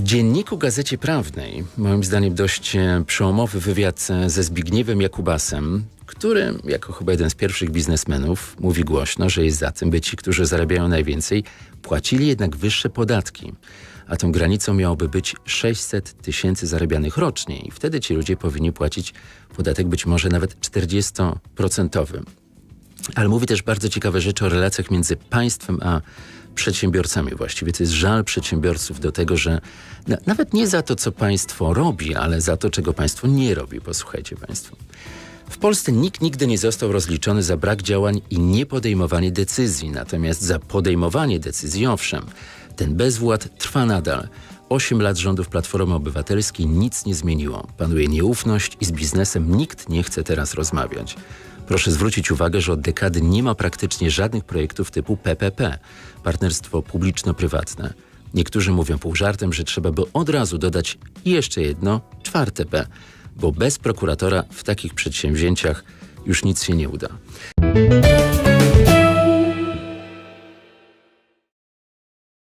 dzienniku Gazecie Prawnej, moim zdaniem dość e, przełomowy wywiad e, ze Zbigniewem Jakubasem, który jako chyba jeden z pierwszych biznesmenów mówi głośno, że jest za tym, by ci, którzy zarabiają najwięcej, płacili jednak wyższe podatki. A tą granicą miałoby być 600 tysięcy zarabianych rocznie i wtedy ci ludzie powinni płacić podatek być może nawet 40%. Ale mówi też bardzo ciekawe rzeczy o relacjach między państwem a przedsiębiorcami właściwie. To jest żal przedsiębiorców do tego, że na, nawet nie za to, co państwo robi, ale za to, czego państwo nie robi. Posłuchajcie państwo. W Polsce nikt nigdy nie został rozliczony za brak działań i niepodejmowanie decyzji. Natomiast za podejmowanie decyzji, owszem, ten bezwład trwa nadal. Osiem lat rządów Platformy Obywatelskiej nic nie zmieniło. Panuje nieufność i z biznesem nikt nie chce teraz rozmawiać. Proszę zwrócić uwagę, że od dekady nie ma praktycznie żadnych projektów typu PPP partnerstwo publiczno-prywatne. Niektórzy mówią pół żartem, że trzeba by od razu dodać jeszcze jedno, czwarte P, bo bez prokuratora w takich przedsięwzięciach już nic się nie uda.